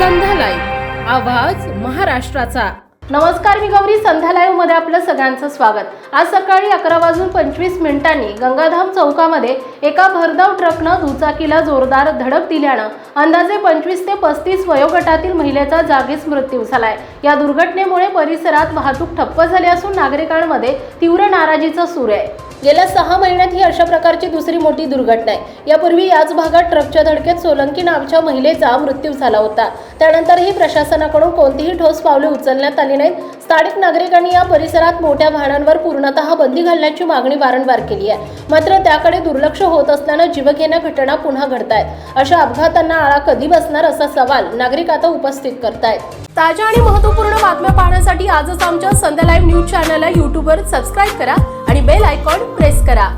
आवाज महाराष्ट्राचा. नमस्कार मी गौरी संध्या लाईव्हमध्ये आपलं सगळ्यांचं स्वागत. आज सकाळी अकरा वाजून पंचवीस मिनिटांनी गंगाधाम चौकामध्ये एका भरधाव ट्रकनं दुचाकीला जोरदार धडक दिल्यानं अंदाजे पंचवीस ते पस्तीस वयोगटातील महिलेचा जागीच मृत्यू झालाय. या दुर्घटनेमुळे परिसरात वाहतूक ठप्प झाली असून नागरिकांमध्ये तीव्र नाराजीचा सूर आहे. गेल्या सहा महिन्यात ही अशा प्रकारची दुसरी मोठी दुर्घटना आहे. यापूर्वी याच भागात ट्रकच्या धडकेत सोलंकी नावच्या महिलेचा मृत्यू झाला होता. त्यानंतरही प्रशासनाकडून कोणतीही ठोस पावले उचलण्यात आली नाहीत. स्थानिक नागरिकांनी या परिसरात मोठ्या वाहनांवर पूर्णतः बंदी घालण्याची मागणी वारंवार केली आहे. मात्र त्याकडे दुर्लक्ष होत असल्यानं जीवघेण्या घटना पुन्हा घडत आहेत अशा अपघातांना आळा कधी बसणार असा सवाल नागरिक आता उपस्थित करतायत. ताज्या आणि महत्त्वपूर्ण बातम्या पाहण्यासाठी आजच आमच्या संध्या लाईव्ह न्यूज चॅनलला यूट्यूबवर सबस्क्राईब करा आणि बेल आयकॉन प्रेस करा.